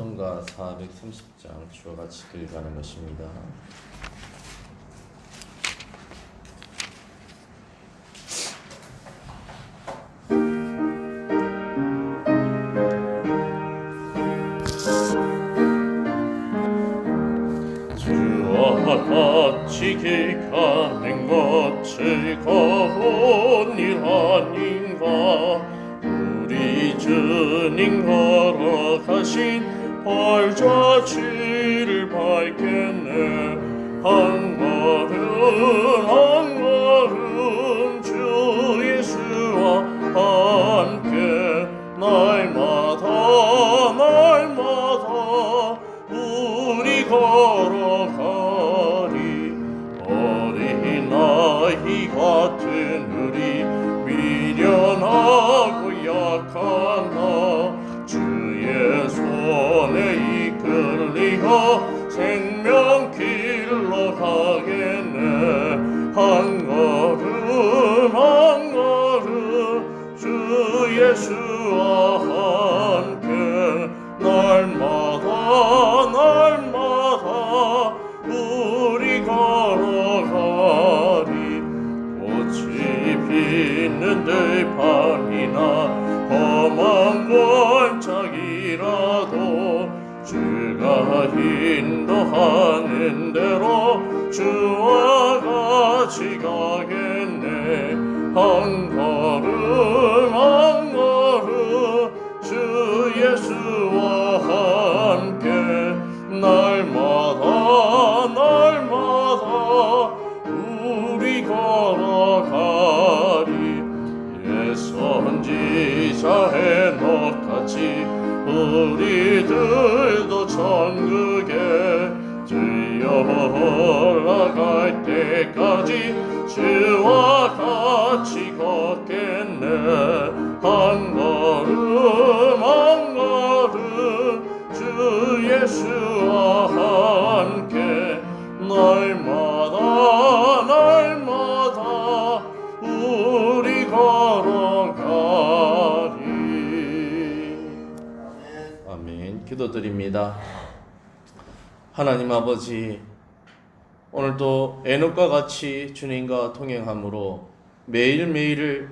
찬송가 430장 주와 같이 읽어가는 것입니다. 하는 대로 주와 같이 가겠네. 한 걸음 한 걸음 주 예수와 함께 날마다 날마다 우리 걸어가리. 예 선지자 해녹같이 우리들도 천국 갈 때까지 주와 같이 걷겠네 한 걸음 한 걸음 주 예수와 함께 날마다 날마다 우리 걸어가리 아멘. 기도드립니다. 하나님 아버지, 오늘도 에녹과 같이 주님과 동행함으로 매일매일을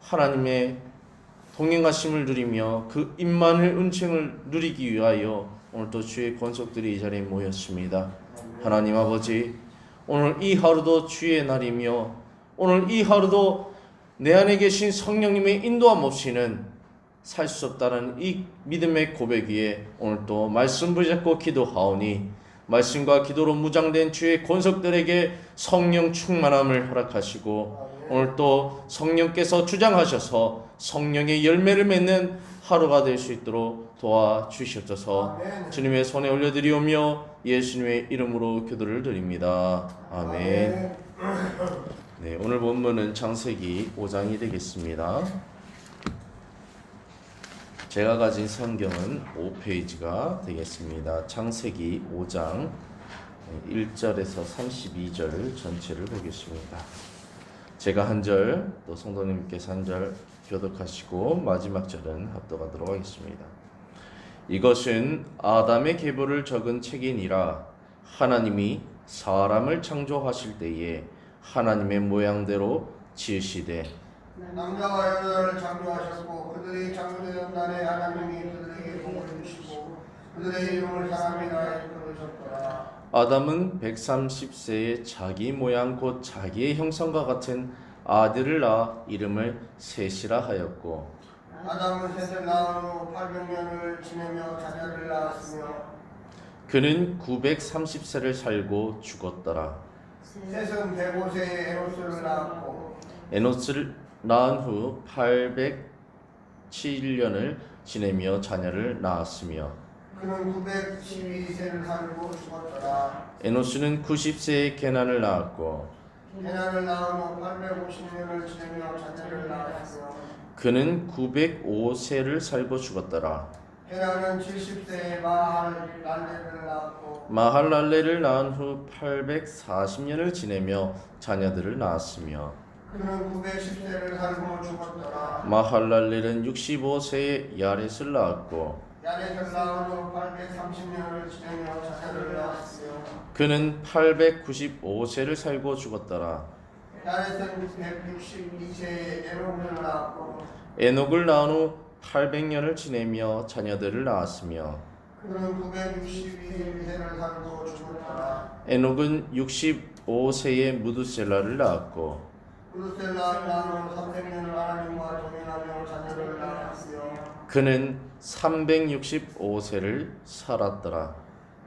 하나님의 동행하심을 누리며 그 임만을 은총을 누리기 위하여 오늘도 주의 권속들이 이 자리에 모였습니다. 하나님 아버지, 오늘 이 하루도 주의 날이며 오늘 이 하루도 내 안에 계신 성령님의 인도함 없이는 살 수 없다는 이 믿음의 고백 위에 오늘 또 말씀 붙잡고 기도하오니 말씀과 기도로 무장된 주의 권속들에게 성령 충만함을 허락하시고 오늘 또 성령께서 주장하셔서 성령의 열매를 맺는 하루가 될 수 있도록 도와주시옵소서 주님의 손에 올려드리오며 예수님의 이름으로 기도를 드립니다. 아멘. 네, 오늘 본문은 창세기 5장이 되겠습니다. 제가 가진 성경은 5페이지가 되겠습니다. 창세기 5장 1절에서 32절 전체를 보겠습니다. 제가 한 절, 또 성도님께서 한 절 교독하시고 마지막 절은 합독하도록 하겠습니다. 이것은 아담의 계보를 적은 책이니라 하나님이 사람을 창조하실 때에 하나님의 모양대로 지으시되 남자와 여자를 창조하셨고 그들이 창조되던 날에 하나님이 그들에게 복을 주시고 그들의 이름을 사람이라 부르셨더라 아담은 130세에 자기 모양 곧 자기의 형상과 같은 아들을 낳아 이름을 셋이라 하였고 아담은 셋을 낳은 후 800년을 지내며 자녀를 낳았으며 그는 930세를 살고 죽었더라. 셋은 105세에 에노스를 낳았고 에노스를 낳은 후 807년을 지내며 자녀를 낳았으며 그는 912세를 살고 죽었더라 에노스는 90세에 게난을 낳았고 해나를 낳은 후 850년을 지내며 자녀를 낳았으며 그는 905세를 살고 죽었더라. 해나는 70세에 마할 날레를 낳았고 마할랄레를 낳은 후 840년을 지내며 자녀들을 낳았으며 그는 910세를 살고 죽었더라 마할랄렐은 65세에 야렛을 낳았고 야렛을 낳은 후800 30년을 지내며 자녀를 낳았으며 그는 895세를 살고 죽었더라. 야레스는 162세에 에녹을 낳았고 에녹을 낳은 후 800년을 지내며 자녀들을 낳았으며 그는 962세를 살고 죽었더라 에녹은 65세에 무두셀라를 낳았고 루셀라 낳은 후 300년을 하나님과 동행하며 자녀를 낳았으며 그는 365세를 살았더라.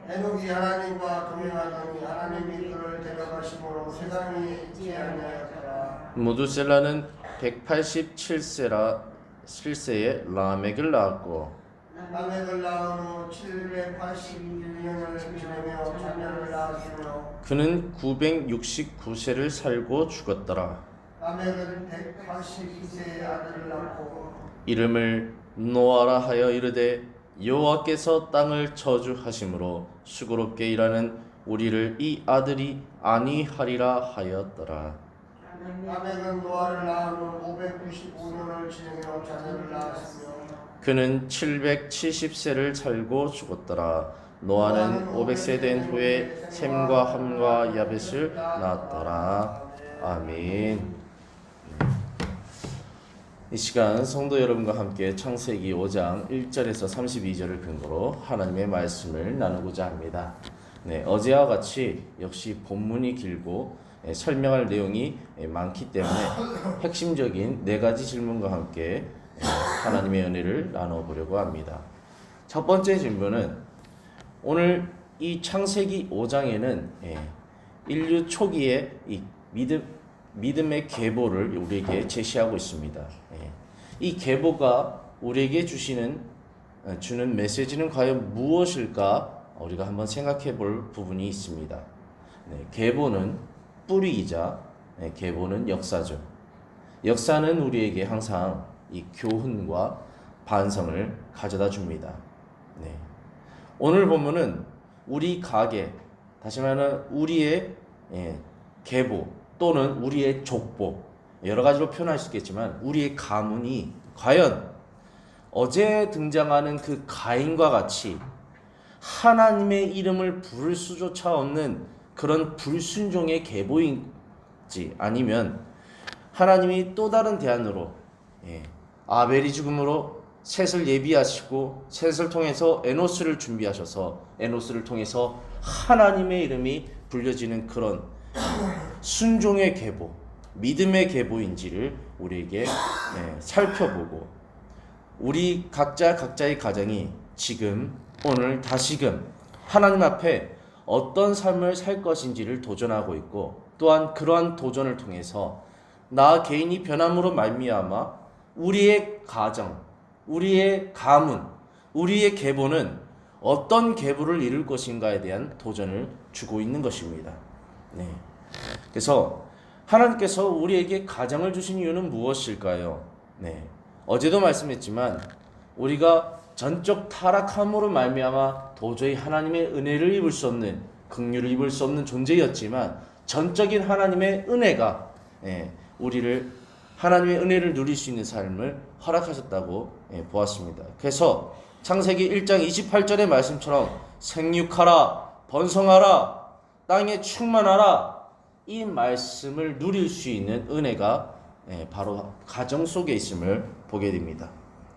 에녹이 하나님과 동행하더니 하나님이 그를 데려가심으로 세상이 있지 아니하였더라 무두셀라는 187세라 7세에 라멕을 낳았고 라멕을 낳은 후 782년을 지내며 자녀를 낳았으며 그는 969세를 살고 죽었더라. 라멕은 182세의 아들을 낳고 이름을 노아라 하여 이르되 여호와께서 땅을 저주하심으로 수고롭게 일하는 우리를 이 아들이 아니하리라 하였더라. 라멕은 노아를 후 595년을 지내며 자녀를 낳았으며 그는 770세를 살고 죽었더라. 노아는 500세 된 후에 셈과 함과 야벳을 낳았더라. 아멘. 이 시간 성도 여러분과 함께 창세기 5장 1절에서 32절을 근거로 하나님의 말씀을 나누고자 합니다. 네, 어제와 같이 역시 본문이 길고 예, 설명할 내용이 예, 많기 때문에 핵심적인 네 가지 질문과 함께 예, 하나님의 은혜를 나눠 보려고 합니다. 첫 번째 질문은 오늘 이 창세기 5장에는 예, 인류 초기의 이 믿음 믿음의 계보를 우리에게 제시하고 있습니다. 예. 이 계보가 우리에게 주시는 어, 주는 메시지는 과연 무엇일까 우리가 한번 생각해 볼 부분이 있습니다. 네, 계보는 뿌리이자 네, 계보는 역사죠. 역사는 우리에게 항상 이 교훈과 반성을 가져다 줍니다. 네. 오늘 본문은 우리 가게, 다시 말하면 우리의 예, 계보 또는 우리의 족보 여러 가지로 표현할 수 있겠지만 우리의 가문이 과연 어제 등장하는 그 가인과 같이 하나님의 이름을 부를 수조차 없는 그런 불순종의 계보인지 아니면 하나님이 또 다른 대안으로 예, 아벨이 죽음으로 셋을 예비하시고 셋을 통해서 에노스를 준비하셔서 에노스를 통해서 하나님의 이름이 불려지는 그런 순종의 계보, 믿음의 계보인지를 우리에게 예, 살펴보고 우리 각자 각자의 가정이 지금 오늘 다시금 하나님 앞에 어떤 삶을 살 것인지를 도전하고 있고 또한 그러한 도전을 통해서 나 개인이 변함으로 말미암아 우리의 가정, 우리의 가문, 우리의 계보는 어떤 계보를 이룰 것인가에 대한 도전을 주고 있는 것입니다. 네. 그래서 하나님께서 우리에게 가정을 주신 이유는 무엇일까요? 네. 어제도 말씀했지만 우리가 전적 타락함으로 말미암아 도저히 하나님의 은혜를 입을 수 없는 긍휼을 입을 수 없는 존재였지만 전적인 하나님의 은혜가 예, 우리를 하나님의 은혜를 누릴 수 있는 삶을 허락하셨다고 예, 보았습니다. 그래서 창세기 1장 28절의 말씀처럼 생육하라 번성하라 땅에 충만하라 이 말씀을 누릴 수 있는 은혜가 예, 바로 가정 속에 있음을 보게 됩니다.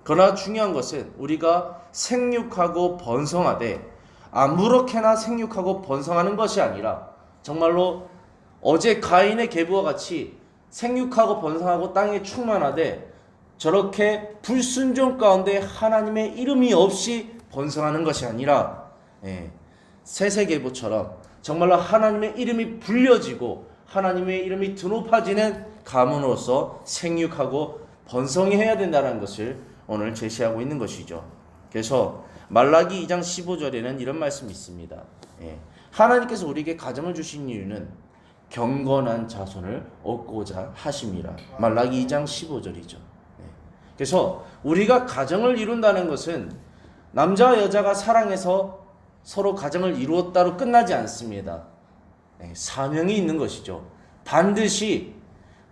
그러나 중요한 것은 우리가 생육하고 번성하되 아무렇게나 생육하고 번성하는 것이 아니라 정말로 어제 가인의 계부와 같이 생육하고 번성하고 땅에 충만하되 저렇게 불순종 가운데 하나님의 이름이 없이 번성하는 것이 아니라 예, 세세계보처럼 정말로 하나님의 이름이 불려지고 하나님의 이름이 드높아지는 가문으로서 생육하고 번성해야 된다는 것을 오늘 제시하고 있는 것이죠. 그래서 말라기 2장 15절에는 이런 말씀이 있습니다. 예, 하나님께서 우리에게 가정을 주신 이유는 경건한 자손을 얻고자 하심이라. 말라기 2장 15절이죠. 예, 그래서 우리가 가정을 이룬다는 것은 남자와 여자가 사랑해서 서로 가정을 이루었다로 끝나지 않습니다. 네, 사명이 있는 것이죠. 반드시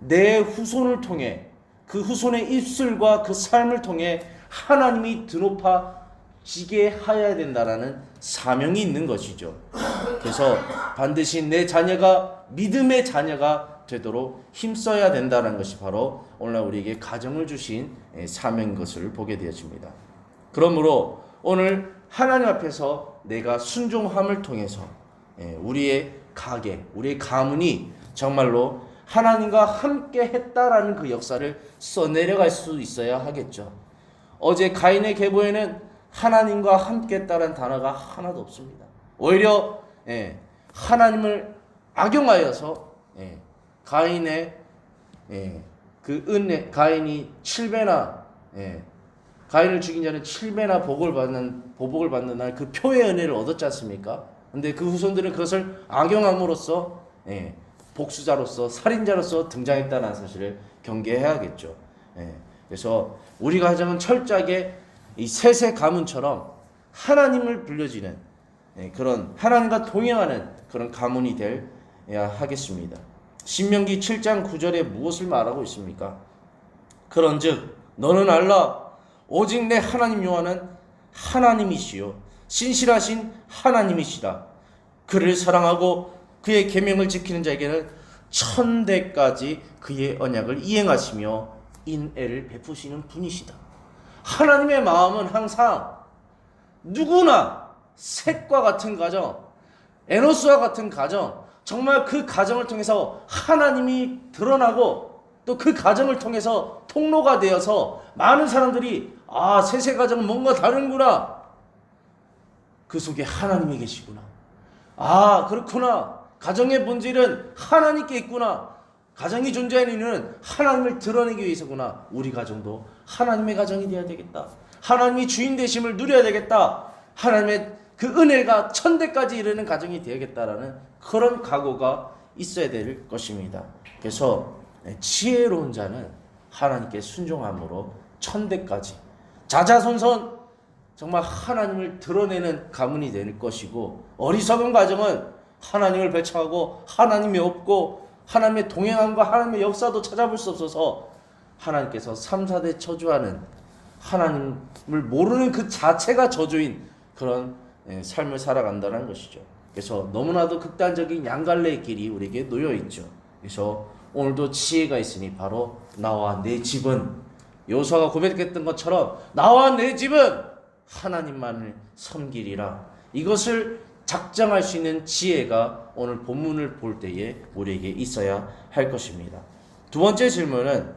내 후손을 통해 그 후손의 입술과 그 삶을 통해 하나님이 드높아 지게 하여야 된다라는 사명이 있는 것이죠. 그래서 반드시 내 자녀가 믿음의 자녀가 되도록 힘써야 된다는 것이 바로 오늘 우리에게 가정을 주신 예, 사명인 것을 보게 되어집니다. 그러므로 오늘 하나님 앞에서 내가 순종함을 통해서 예, 우리의 가게, 우리의 가문이 정말로 하나님과 함께 했다라는 그 역사를 써내려갈 수 있어야 하겠죠. 어제 가인의 계보에는 하나님과 함께 했다는 단어가 하나도 없습니다. 오히려 예, 하나님을 악용하여서 예, 가인의 예, 그 은혜 가인이 7배나 예, 가인을 죽인 자는 7배나 복을 받는 보복을 받는 날 그 표의 은혜를 얻었지 않습니까? 근데 그 후손들은 그것을 악용함으로써 예, 복수자로서 살인자로서 등장했다는 사실을 경계해야겠죠. 예, 그래서 우리 가정은 철저하게 이 세세 가문처럼 하나님을 불려지는 예, 그런 하나님과 동행하는 그런 가문이 되어야 하겠습니다. 신명기 7장 9절에 무엇을 말하고 있습니까? 그런즉 너는 알라 오직 내 하나님 여호와는 하나님이시요 신실하신 하나님이시라 그를 사랑하고 그의 계명을 지키는 자에게는 천대까지 그의 언약을 이행하시며 인애를 베푸시는 분이시다. 하나님의 마음은 항상 누구나 셋과 같은 가정, 에노스와 같은 가정, 정말 그 가정을 통해서 하나님이 드러나고 또 그 가정을 통해서 통로가 되어서 많은 사람들이 아, 셋의 가정은 뭔가 다른구나. 그 속에 하나님이 계시구나. 아, 그렇구나. 가정의 본질은 하나님께 있구나. 가정이 존재하는 이유는 하나님을 드러내기 위해서구나. 우리 가정도 하나님의 가정이 되어야 되겠다. 하나님이 주인 되심을 누려야 되겠다. 하나님의 그 은혜가 천대까지 이르는 가정이 되야겠다라는 그런 각오가 있어야 될 것입니다. 그래서 지혜로운 자는 하나님께 순종함으로 천대까지 자자손손 정말 하나님을 드러내는 가문이 될 것이고 어리석은 가정은 하나님을 배척하고 하나님이 없고 하나님의 동행함과 하나님의 역사도 찾아볼 수 없어서 하나님께서 3, 4대 저주하는 하나님을 모르는 그 자체가 저주인 그런 예, 삶을 살아간다는 것이죠. 그래서 너무나도 극단적인 양갈래의 길이 우리에게 놓여 있죠. 그래서 오늘도 지혜가 있으니 바로 나와 내 집은 요수아가 고백했던 것처럼 나와 내 집은 하나님만을 섬기리라. 이것을 작정할 수 있는 지혜가 오늘 본문을 볼 때에 우리에게 있어야 할 것입니다. 두 번째 질문은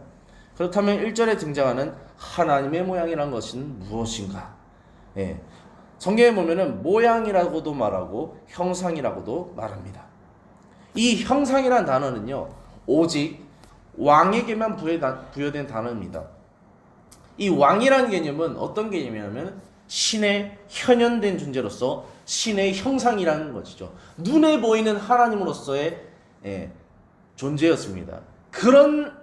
그렇다면 1절에 등장하는 하나님의 모양이란 것은 무엇인가? 예. 성경에 보면은 모양이라고도 말하고 형상이라고도 말합니다. 이 형상이란 단어는요, 오직 왕에게만 부여된 단어입니다. 이 왕이라는 개념은 어떤 개념이냐면 신의 현현된 존재로서 신의 형상이라는 것이죠. 눈에 보이는 하나님으로서의 예, 존재였습니다. 그런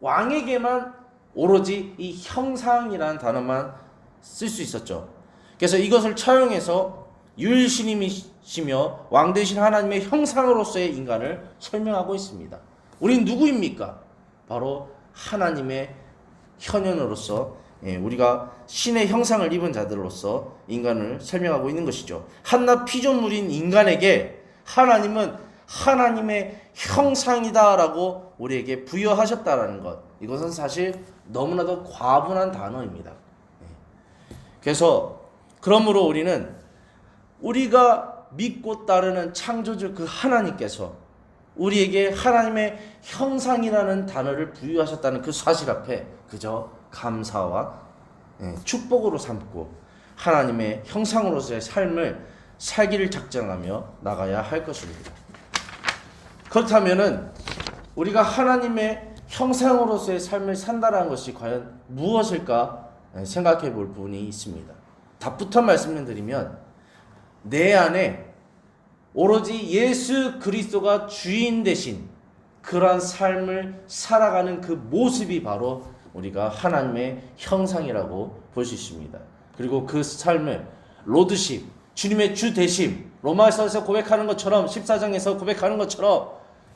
왕에게만 오로지 이 형상이라는 단어만 쓸 수 있었죠. 그래서 이것을 차용해서 유일신임이시며 왕 대신 하나님의 형상으로서의 인간을 설명하고 있습니다. 우린 누구입니까? 바로 하나님의 현현으로서 예, 우리가 신의 형상을 입은 자들로서 인간을 설명하고 있는 것이죠. 한낱 피조물인 인간에게 하나님은 하나님의 형상이다라고 우리에게 부여하셨다라는 것. 이것은 사실 너무나도 과분한 단어입니다. 예. 그래서 그러므로 우리는 우리가 믿고 따르는 창조주 그 하나님께서 우리에게 하나님의 형상이라는 단어를 부여하셨다는 그 사실 앞에 그저 감사와 예, 축복으로 삼고 하나님의 형상으로서의 삶을 살기를 작정하며 나가야 할 것입니다. 그렇다면은 우리가 하나님의 형상으로서의 삶을 산다라는 것이 과연 무엇일까 예, 생각해 볼 부분이 있습니다. 답부터 말씀드리면 내 안에 오로지 예수 그리스도가 주인 대신 그러한 삶을 살아가는 그 모습이 바로 우리가 하나님의 형상이라고 볼 수 있습니다. 그리고 그 삶을 로드십, 주님의 주 대심, 로마서에서 고백하는 것처럼 14장에서 고백하는 것처럼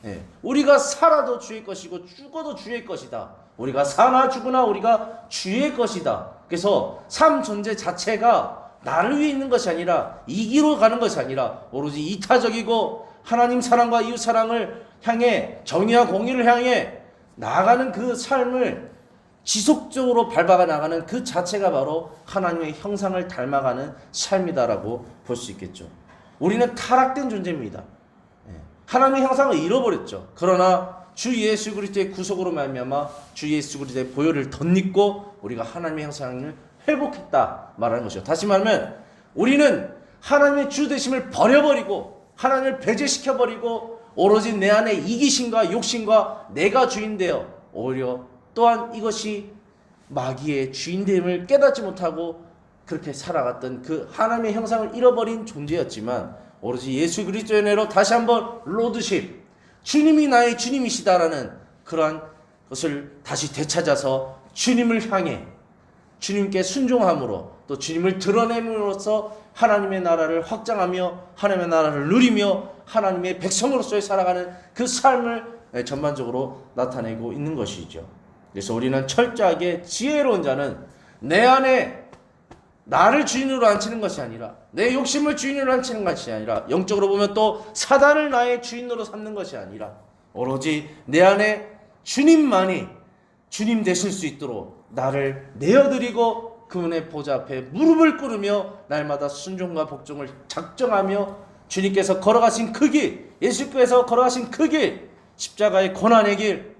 예, 우리가 살아도 주의 것이고 죽어도 주의 것이다. 우리가 사나 죽으나 우리가 주의 것이다. 그래서 삶 존재 자체가 나를 위해 있는 것이 아니라 이기로 가는 것이 아니라 오로지 이타적이고 하나님 사랑과 이웃 사랑을 향해 정의와 공의를 향해 나아가는 그 삶을 지속적으로 밟아가 나가는 그 자체가 바로 하나님의 형상을 닮아가는 삶이다라고 볼 수 있겠죠. 우리는 타락된 존재입니다. 예. 하나님의 형상을 잃어버렸죠. 그러나 주 예수 그리스도의 구속으로 말미암아 주 예수 그리스도의 보혈을 덧입고 우리가 하나님의 형상을 회복했다 말하는 것이죠. 다시 말하면 우리는 하나님의 주 되심을 버려버리고 하나님을 배제시켜 버리고 오로지 내 안에 이기심과 욕심과 내가 주인되어 오히려 또한 이것이 마귀의 주인됨을 깨닫지 못하고 그렇게 살아갔던 그 하나님의 형상을 잃어버린 존재였지만 오로지 예수 그리스도의 은혜로 다시 한번 로드십 주님이 나의 주님이시다라는 그러한 것을 다시 되찾아서 주님을 향해 주님께 순종함으로 또 주님을 드러냄으로써 하나님의 나라를 확장하며 하나님의 나라를 누리며 하나님의 백성으로서의 살아가는 그 삶을 전반적으로 나타내고 있는 것이죠. 그래서 우리는 철저하게 지혜로운 자는 내 안에 나를 주인으로 앉히는 것이 아니라 내 욕심을 주인으로 앉히는 것이 아니라 영적으로 보면 또 사단을 나의 주인으로 삼는 것이 아니라 오로지 내 안에 주님만이 주님 되실 수 있도록 나를 내어드리고 그분의 보좌 앞에 무릎을 꿇으며 날마다 순종과 복종을 작정하며 주님께서 걸어가신 그 길, 예수께서 걸어가신 그 길, 십자가의 고난의 길,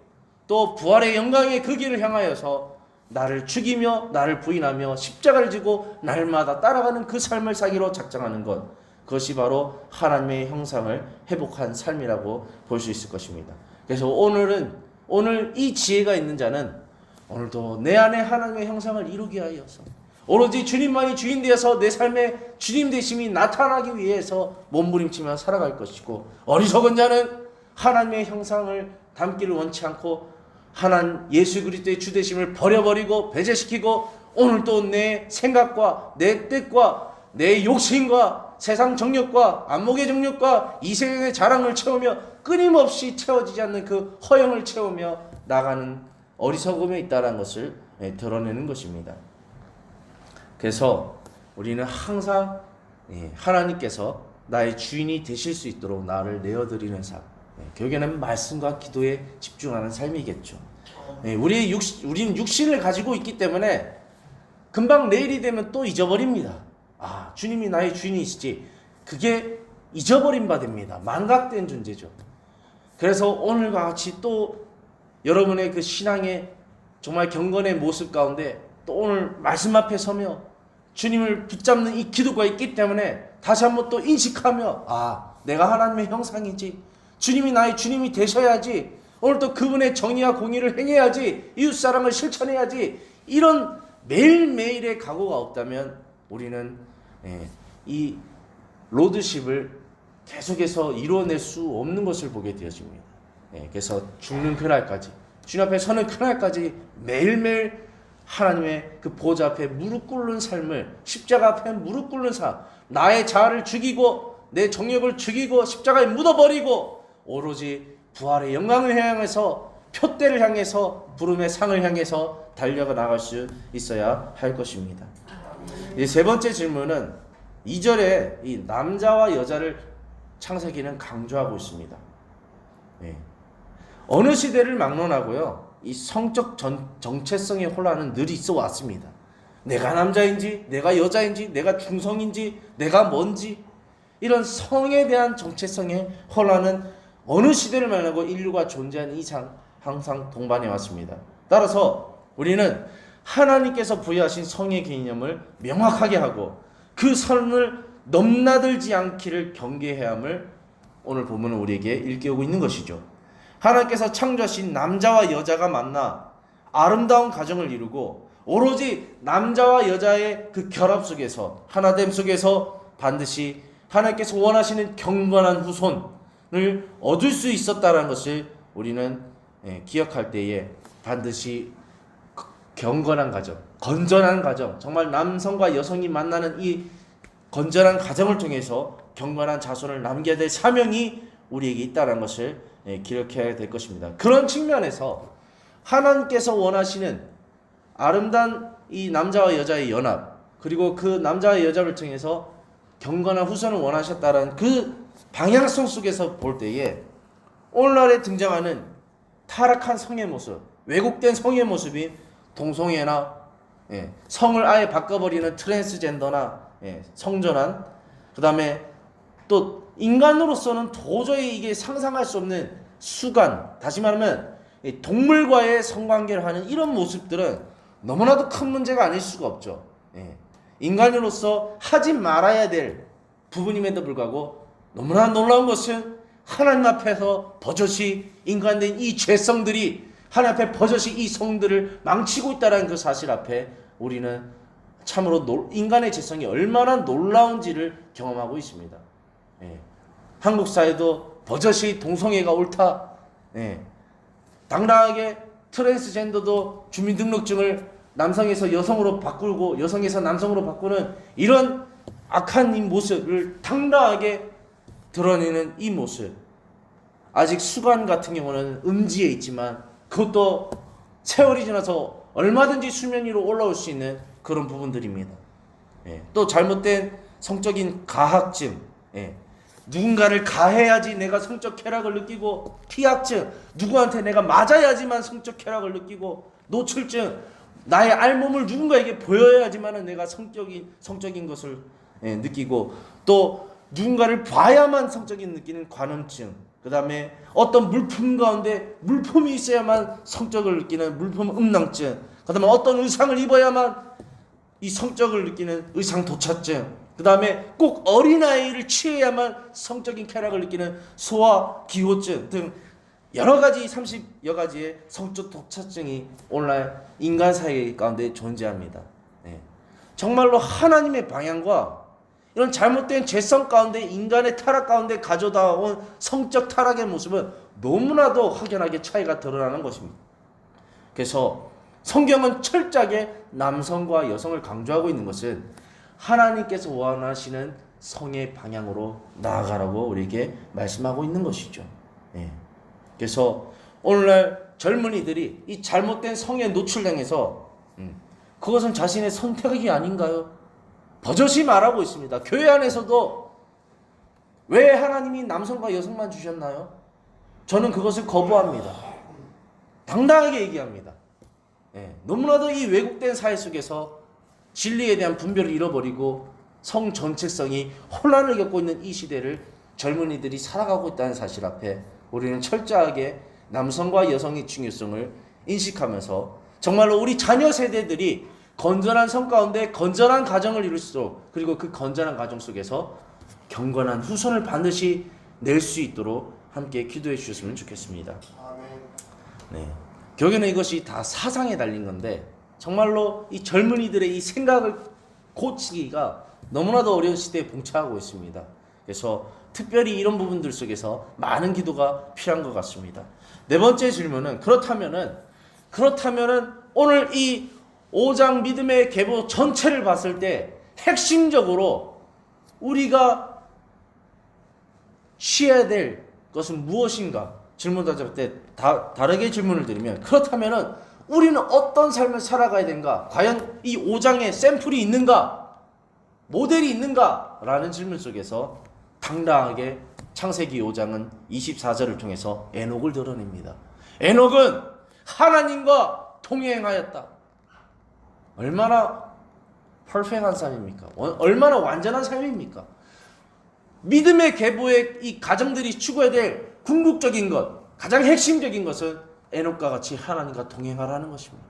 또 부활의 영광의 그 길을 향하여서 나를 죽이며 나를 부인하며 십자가를 지고 날마다 따라가는 그 삶을 사기로 작정하는 것 그것이 바로 하나님의 형상을 회복한 삶이라고 볼 수 있을 것입니다. 그래서 오늘은 오늘 이 지혜가 있는 자는 오늘도 내 안에 하나님의 형상을 이루게 하여서 오로지 주님만이 주인 되어서 내 삶에 주님 되심이 나타나기 위해서 몸부림치며 살아갈 것이고 어리석은 자는 하나님의 형상을 담기를 원치 않고 하나님 예수 그리스도의 주 되심을 버려버리고 배제시키고 오늘도 내 생각과 내 뜻과 내 욕심과 세상 정욕과 안목의 정욕과 이 세상의 자랑을 채우며 끊임없이 채워지지 않는 그 허영을 채우며 나가는 어리석음에 있다는 것을 예, 드러내는 것입니다. 그래서 우리는 항상 예, 하나님께서 나의 주인이 되실 수 있도록 나를 내어드리는 삶. 예, 결국에는 말씀과 기도에 집중하는 삶이겠죠. 예, 우리 육 우리는 육신을 가지고 있기 때문에 금방 내일이 되면 또 잊어버립니다. 아, 주님이 나의 주인이시지. 그게 잊어버린 바 됩니다. 망각된 존재죠. 그래서 오늘과 같이 또 여러분의 그 신앙의 정말 경건의 모습 가운데 또 오늘 말씀 앞에 서며 주님을 붙잡는 이 기도가 있기 때문에 다시 한번 또 인식하며 아 내가 하나님의 형상이지. 주님이 나의 주님이 되셔야지. 오늘 또 그분의 정의와 공의를 행해야지. 이웃 사랑을 실천해야지. 이런 매일매일의 각오가 없다면 우리는 예, 이 로드십을 계속해서 이루어낼 수 없는 것을 보게 되어집니다. 예, 그래서 죽는 그날까지 주님 앞에 서는 그날까지 매일매일 하나님의 그 보좌 앞에 무릎 꿇는 삶을 십자가 앞에 무릎 꿇는 삶 나의 자아를 죽이고 내 정욕을 죽이고 십자가에 묻어버리고 오로지 부활의 영광을 향해서 표대를 향해서 부름의 상을 향해서 달려가 나갈 수 있어야 할 것입니다. 이세 번째 질문은 2절에 이 남자와 여자를 창세기는 강조하고 있습니다. 예. 어느 시대를 막론하고요. 이 성적 전, 정체성의 혼란은 늘 있어 왔습니다. 내가 남자인지, 내가 여자인지, 내가 중성인지, 내가 뭔지 이런 성에 대한 정체성의 혼란은 어느 시대를 말하고 인류가 존재한 이상 항상 동반해 왔습니다. 따라서 우리는 하나님께서 부여하신 성의 개념을 명확하게 하고 그 선을 넘나들지 않기를 경계해야 함을 오늘 본문은 우리에게 일깨우고 있는 것이죠. 하나님께서 창조하신 남자와 여자가 만나 아름다운 가정을 이루고 오로지 남자와 여자의 그 결합 속에서 하나됨 속에서 반드시 하나님께서 원하시는 경건한 후손을 얻을 수 있었다는 것을 우리는 예, 기억할 때에 반드시 경건한 가정, 건전한 가정, 정말 남성과 여성이 만나는 이 건전한 가정을 통해서 경건한 자손을 남겨야 될 사명이 우리에게 있다는 것을 예, 기억해야 될 것입니다. 그런 측면에서 하나님께서 원하시는 아름다운 이 남자와 여자의 연합, 그리고 그 남자와 여자를 통해서 경건한 후손을 원하셨다는 그 방향성 속에서 볼 때에 오늘날에 등장하는 타락한 성의 모습, 왜곡된 성의 모습이 동성애나 예, 성을 아예 바꿔버리는 트랜스젠더나 예, 성전환, 그 다음에 또 인간으로서는 도저히 이게 상상할 수 없는 수간, 다시 말하면 이 동물과의 성관계를 하는 이런 모습들은 너무나도 큰 문제가 아닐 수가 없죠. 예. 인간으로서 하지 말아야 될 부분임에도 불구하고 너무나 놀라운 것은 하나님 앞에서 버젓이 인간된 이 죄성들이 하나님 앞에 버젓이 이 성들을 망치고 있다는 그 사실 앞에 우리는 참으로 놀- 인간의 죄성이 얼마나 놀라운지를 경험하고 있습니다. 예. 한국 사회도 버젓이 동성애가 옳다. 예. 당당하게 트랜스젠더도 주민등록증을 남성에서 여성으로 바꾸고 여성에서 남성으로 바꾸는 이런 악한 이 모습을 당당하게 드러내는 이 모습. 아직 수관 같은 경우는 음지에 있지만 그것도 세월이 지나서 얼마든지 수면 위로 올라올 수 있는 그런 부분들입니다. 예. 또 잘못된 성적인 가학증, 예. 누군가를 가해야지 내가 성적 쾌락을 느끼고 피학증, 누구한테 내가 맞아야지만 성적 쾌락을 느끼고 노출증, 나의 알몸을 누군가에게 보여야지만은 내가 성적인 성적인 것을 예, 느끼고 또 누군가를 봐야만 성적인 느끼는 관음증, 그 다음에 어떤 물품 가운데 물품이 있어야만 성적을 느끼는 물품 음낭증, 그 다음에 어떤 의상을 입어야만 이 성적을 느끼는 의상 도착증, 그 다음에 꼭 어린아이를 취해야만 성적인 쾌락을 느끼는 소아 기호증 등 여러 가지 30여 가지의 성적 도착증이 오늘날 인간 사회 가운데 존재합니다. 네. 정말로 하나님의 방향과 이런 잘못된 죄성 가운데 인간의 타락 가운데 가져다 온 성적 타락의 모습은 너무나도 확연하게 차이가 드러나는 것입니다. 그래서 성경은 철저하게 남성과 여성을 강조하고 있는 것은 하나님께서 원하시는 성의 방향으로 나아가라고 우리에게 말씀하고 있는 것이죠. 예. 그래서 오늘날 젊은이들이 이 잘못된 성에 노출당해서 음, 그것은 자신의 선택이 아닌가요? 버젓이 말하고 있습니다. 교회 안에서도 왜 하나님이 남성과 여성만 주셨나요? 저는 그것을 거부합니다. 당당하게 얘기합니다. 예, 너무나도 이 왜곡된 사회 속에서 진리에 대한 분별을 잃어버리고 성 전체성이 혼란을 겪고 있는 이 시대를 젊은이들이 살아가고 있다는 사실 앞에 우리는 철저하게 남성과 여성의 중요성을 인식하면서 정말로 우리 자녀 세대들이 건전한 성 가운데 건전한 가정을 이룰 수 있도록 그리고 그 건전한 가정 속에서 경건한 후손을 반드시 낼 수 있도록 함께 기도해 주셨으면 좋겠습니다. 네. 결국에는 이것이 다 사상에 달린 건데 정말로 이 젊은이들의 이 생각을 고치기가 너무나도 어려운 시대에 봉착하고 있습니다. 그래서 특별히 이런 부분들 속에서 많은 기도가 필요한 것 같습니다. 네 번째 질문은 그렇다면은 그렇다면은 오늘 이 5장 믿음의 계보 전체를 봤을 때 핵심적으로 우리가 쉬어야 될 것은 무엇인가? 질문하실 때 다, 다르게 질문을 드리면 그렇다면은 우리는 어떤 삶을 살아가야 되는가? 과연 이 5장에 샘플이 있는가? 모델이 있는가? 라는 질문 속에서 당당하게 창세기 5장은 24절을 통해서 에녹을 드러냅니다. 에녹은 하나님과 동행하였다. 얼마나 퍼펙트한 삶입니까? 어- 얼마나 완전한 삶입니까? 믿음의 계보의 이 가정들이 추구해야 될 궁극적인 것, 가장 핵심적인 것은 에녹과 같이 하나님과 동행하라는 것입니다.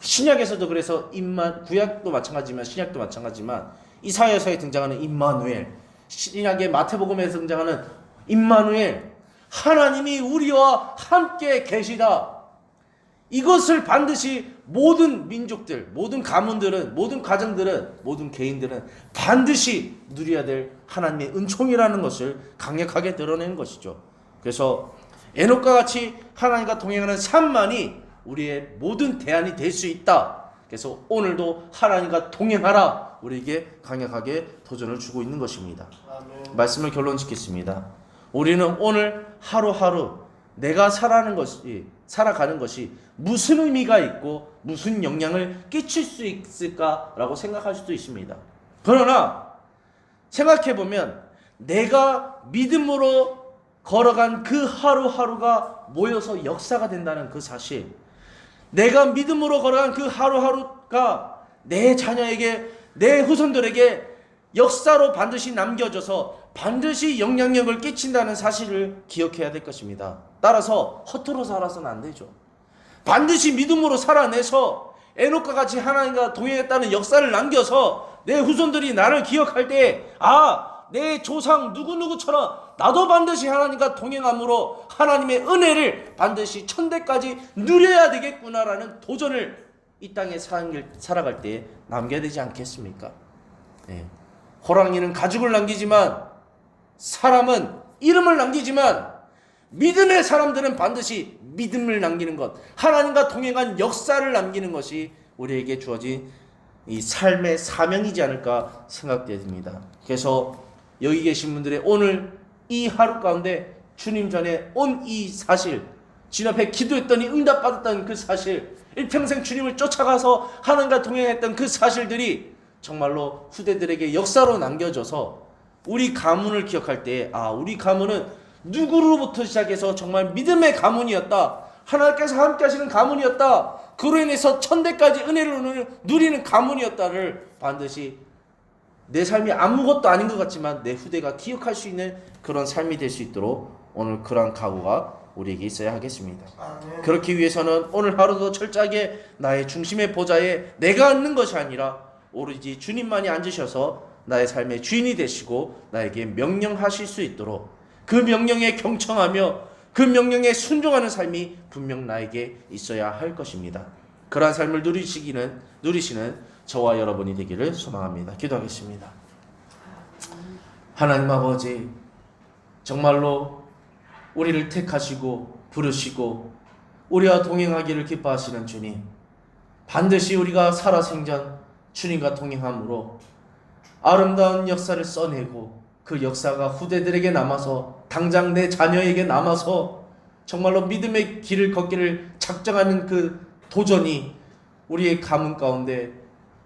신약에서도 그래서 임만 구약도 마찬가지지만 신약도 마찬가지지만 이사야서에 등장하는 임마누엘, 신약의 마태복음에서 등장하는 임마누엘, 하나님이 우리와 함께 계시다. 이것을 반드시 모든 민족들, 모든 가문들은, 모든 가정들은, 모든 개인들은 반드시 누려야 될 하나님의 은총이라는 것을 강력하게 드러내는 것이죠. 그래서 에녹과 같이 하나님과 동행하는 삶만이 우리의 모든 대안이 될 수 있다. 그래서 오늘도 하나님과 동행하라. 우리에게 강력하게 도전을 주고 있는 것입니다. 아멘. 말씀을 결론 짓겠습니다. 우리는 오늘 하루하루 내가 살아가는 것이 살아가는 것이 무슨 의미가 있고 무슨 영향을 끼칠 수 있을까라고 생각할 수도 있습니다. 그러나 생각해 보면 내가 믿음으로 걸어간 그 하루하루가 모여서 역사가 된다는 그 사실, 내가 믿음으로 걸어간 그 하루하루가 내 자녀에게, 내 후손들에게 역사로 반드시 남겨져서 반드시 영향력을 끼친다는 사실을 기억해야 될 것입니다. 따라서 허투루 살아서는 안 되죠. 반드시 믿음으로 살아내서 에녹과 같이 하나님과 동행했다는 역사를 남겨서 내 후손들이 나를 기억할 때, 아, 내 조상 누구누구처럼 나도 반드시 하나님과 동행함으로 하나님의 은혜를 반드시 천대까지 누려야 되겠구나라는 도전을 이 땅에 살- 살아갈 때 남겨야 되지 않겠습니까? 네. 호랑이는 가죽을 남기지만 사람은 이름을 남기지만 믿음의 사람들은 반드시 믿음을 남기는 것, 하나님과 동행한 역사를 남기는 것이 우리에게 주어진 이 삶의 사명이지 않을까 생각됩니다. 그래서 여기 계신 분들의 오늘 이 하루 가운데 주님 전에 온 이 사실, 주님 앞에 기도했더니 응답받았다는 그 사실, 일평생 주님을 쫓아가서 하나님과 동행했던 그 사실들이 정말로 후대들에게 역사로 남겨져서 우리 가문을 기억할 때, 아, 우리 가문은 누구로부터 시작해서 정말 믿음의 가문이었다. 하나님께서 함께 하시는 가문이었다. 그로 인해서 천대까지 은혜를 누리는 가문이었다를 반드시 내 삶이 아무것도 아닌 것 같지만 내 후대가 기억할 수 있는 그런 삶이 될 수 있도록 오늘 그러한 각오가 우리에게 있어야 하겠습니다. 아멘. 그렇기 위해서는 오늘 하루도 철저하게 나의 중심의 보좌에 내가 앉는 것이 아니라 오로지 주님만이 앉으셔서 나의 삶의 주인이 되시고 나에게 명령하실 수 있도록 그 명령에 경청하며 그 명령에 순종하는 삶이 분명 나에게 있어야 할 것입니다. 그러한 삶을 누리시기는 누리시는 저와 여러분이 되기를 소망합니다. 기도하겠습니다. 하나님 아버지 정말로 우리를 택하시고 부르시고 우리와 동행하기를 기뻐하시는 주님 반드시 우리가 살아생전 주님과 동행함으로 아름다운 역사를 써내고 그 역사가 후대들에게 남아서 당장 내 자녀에게 남아서 정말로 믿음의 길을 걷기를 작정하는 그 도전이 우리의 가문 가운데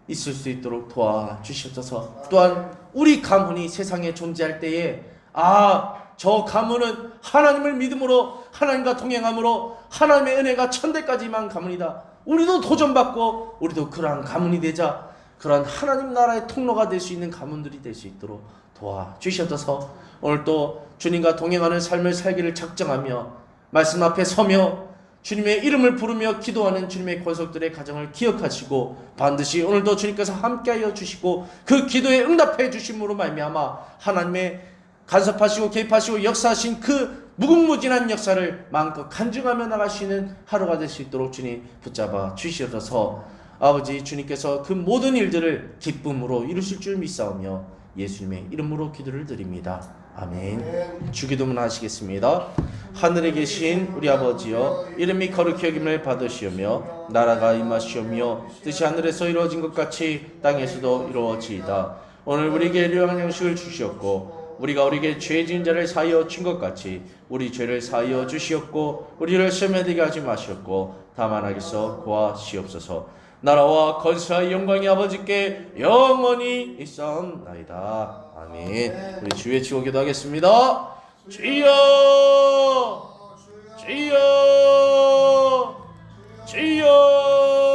있을 수 있도록 도와주시옵소서. 또한 우리 가문이 세상에 존재할 때에 아, 저 가문은 하나님을 믿음으로 하나님과 동행함으로 하나님의 은혜가 천대까지 만 가문이다. 우리도 도전받고 우리도 그러한 가문이 되자 그러한 하나님 나라의 통로가 될 수 있는 가문들이 될 수 있도록 도와주시옵소서. 오늘 또 주님과 동행하는 삶을 살기를 작정하며 말씀 앞에 서며 주님의 이름을 부르며 기도하는 주님의 권속들의 가정을 기억하시고 반드시 오늘도 주님께서 함께하여 주시고 그 기도에 응답해 주심으로 말미암아 하나님의 간섭하시고 개입하시고 역사하신 그 무궁무진한 역사를 마음껏 간증하며 나가시는 하루가 될 수 있도록 주님 붙잡아 주시옵소서 아버지 주님께서 그 모든 일들을 기쁨으로 이루실 줄 믿사오며 예수님의 이름으로 기도를 드립니다. 아멘. 주기도문 하시겠습니다. 하늘에 계신 우리 아버지여 이름이 거룩히 여김을 받으시오며 나라가 임하시오며 뜻이 하늘에서 이루어진 것 같이 땅에서도 이루어지이다. 오늘 우리에게 일용할 양식을 주시옵고 우리가 우리에게 죄 지은 자를 사하여 준 것 같이 우리 죄를 사하여 주시옵고 우리를 시험에 들게 하지 마시옵고 다만 하기서 고하시옵소서 나라와 건사의 영광이 아버지께 영원히 있사옵나이다 아멘. 우리 주의 치고 기도하겠습니다. 주여! 주여! 주여